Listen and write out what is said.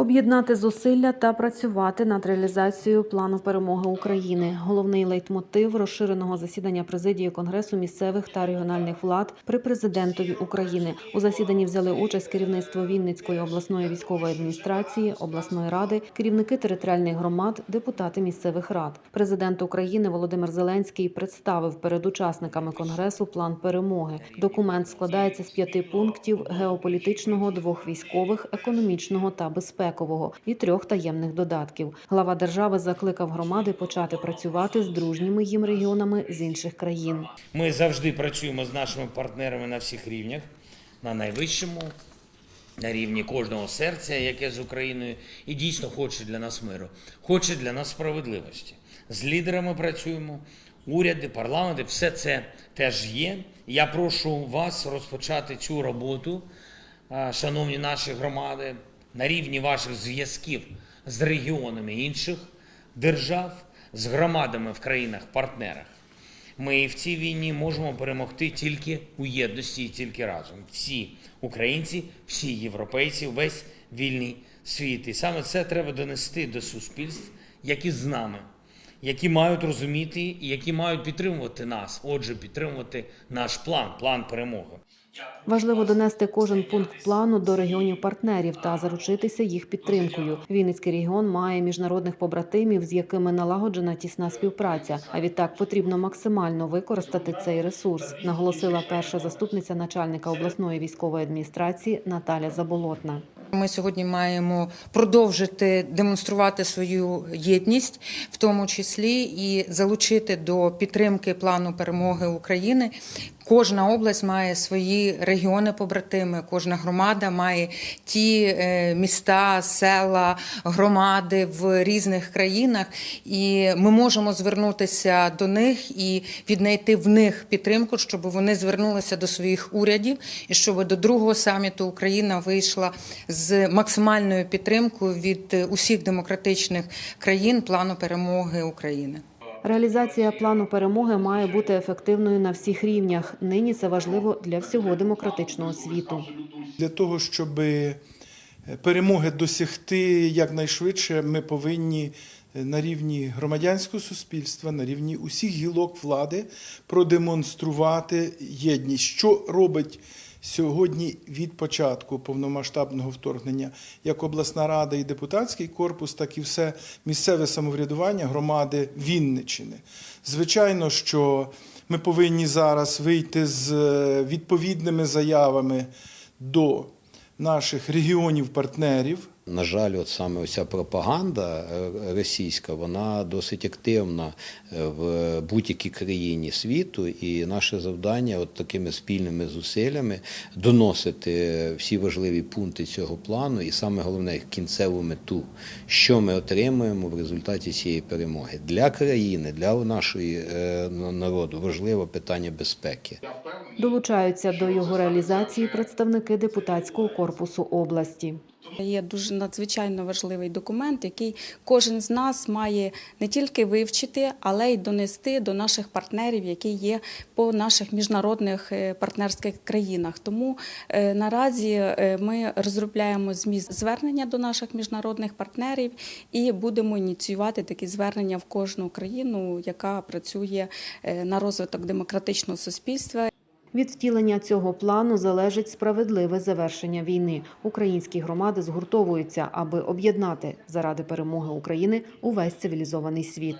Об'єднати зусилля та працювати над реалізацією плану перемоги України. Головний лейтмотив розширеного засідання президії Конгресу місцевих та регіональних влад при президентові України. У засіданні взяли участь керівництво Вінницької обласної військової адміністрації, обласної ради, керівники територіальних громад, депутати місцевих рад. Президент України Володимир Зеленський представив перед учасниками конгресу план перемоги. Документ складається з п'яти пунктів геополітичного, двох військових, економічного та безпекового і трьох таємних додатків. Глава держави закликав громади почати працювати з дружніми їм регіонами з інших країн. Ми завжди працюємо з нашими партнерами на всіх рівнях, на найвищому, на рівні кожного серця, яке з Україною, і дійсно хоче для нас миру, хоче для нас справедливості. З лідерами працюємо, уряди, парламенти, все це теж є. Я прошу вас розпочати цю роботу, шановні наші громади, на рівні ваших зв'язків з регіонами інших держав, з громадами в країнах-партнерах. Ми в цій війні можемо перемогти тільки у єдності і тільки разом. Всі українці, всі європейці, весь вільний світ. І саме це треба донести до суспільств, які з нами, які мають розуміти і які мають підтримувати нас. Отже, підтримувати наш план, план перемоги. Важливо донести кожен пункт плану до регіонів партнерів та заручитися їх підтримкою. Вінницький регіон має міжнародних побратимів, з якими налагоджена тісна співпраця. А відтак потрібно максимально використати цей ресурс, наголосила перша заступниця начальника обласної військової адміністрації Наталя Заболотна. Ми сьогодні маємо продовжити демонструвати свою єдність, в тому числі і залучити до підтримки плану перемоги України. Кожна область має свої регіони побратими, кожна громада має ті е, міста, села, громади в різних країнах, і ми можемо звернутися до них і віднайти в них підтримку, щоб вони звернулися до своїх урядів, і щоб до другого саміту Україна вийшла з максимальною підтримкою від усіх демократичних країн плану перемоги України. Реалізація плану перемоги має бути ефективною на всіх рівнях. Нині це важливо для всього демократичного світу. Для того, щоб е, перемоги досягти якнайшвидше, ми повинні е, на рівні громадянського суспільства, на рівні усіх гілок влади продемонструвати єдність, що робить сьогодні від початку повномасштабного вторгнення як обласна рада і депутатський корпус, так і все місцеве самоврядування громади Вінничини. Звичайно, що ми повинні зараз вийти з е, відповідними заявами до наших регіонів-партнерів. На жаль, от саме оця пропаганда е, російська, вона досить активна е, в будь-якій країні світу, і наше завдання, от такими спільними зусиллями, доносити всі важливі пункти цього плану, і саме головне кінцеву мету, що ми отримуємо в результаті цієї перемоги для країни, для нашої е, народу важливе питання безпеки. Долучаються до його реалізації представники депутатського корпусу області. Є дуже надзвичайно важливий документ, який кожен з нас має не тільки вивчити, але й донести до наших партнерів, які є по наших міжнародних е, партнерських країнах. Тому е, наразі е, ми розробляємо зміст звернення до наших міжнародних партнерів і будемо ініціювати такі звернення в кожну країну, яка працює на розвиток демократичного суспільства. Від втілення цього плану залежить справедливе завершення війни. Українські громади згуртовуються, аби об'єднати заради перемоги України увесь цивілізований світ.